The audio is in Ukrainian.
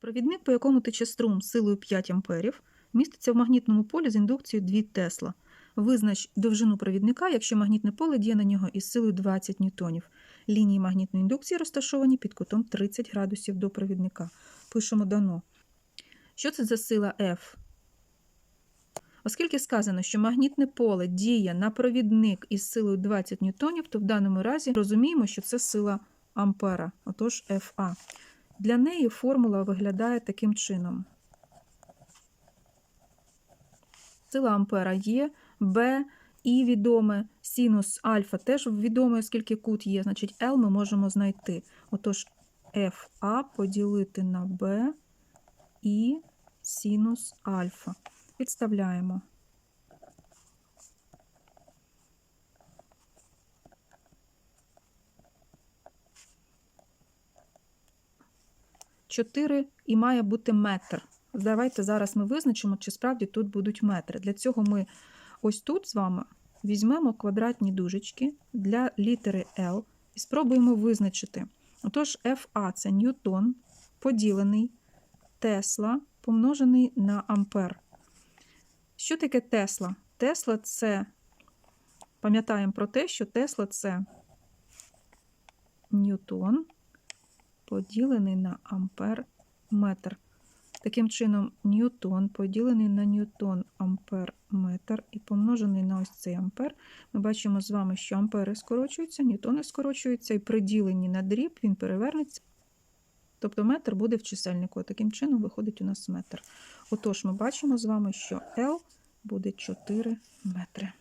Провідник, по якому тече струм силою 5 амперів, міститься в магнітному полі з індукцією 2 Тесла. Визнач довжину провідника, якщо магнітне поле діє на нього із силою 20 ньютонів. Лінії магнітної індукції розташовані під кутом 30 градусів до провідника. Пишемо дано. Що це за сила F? Оскільки сказано, що магнітне поле діє на провідник із силою 20 ньютонів, то в даному разі розуміємо, що це сила ампера, отож Фа. Для неї формула виглядає таким чином. Сила ампера є, Б і відоме, синус альфа теж відоме, оскільки кут є, значить L ми можемо знайти. Отож, FA поділити на B і синус альфа. Підставляємо. Чотири і має бути метр. Давайте зараз ми визначимо, чи справді тут будуть метри. Для цього ми ось тут з вами візьмемо квадратні дужечки для літери L і спробуємо визначити. Отож, FA це ньютон поділений Тесла помножений на ампер. Що таке Тесла? Тесла це, пам'ятаємо про те, що Тесла це ньютон поділений на ампер метр. Таким чином, ньютон поділений на ньютон ампер метр і помножений на ось цей ампер. Ми бачимо з вами, що ампери скорочуються, ньютони скорочуються, і при діленні на дріб він перевернеться. Тобто метр буде в чисельнику. Таким чином виходить у нас метр. Отож, ми бачимо з вами, що L буде 4 метри.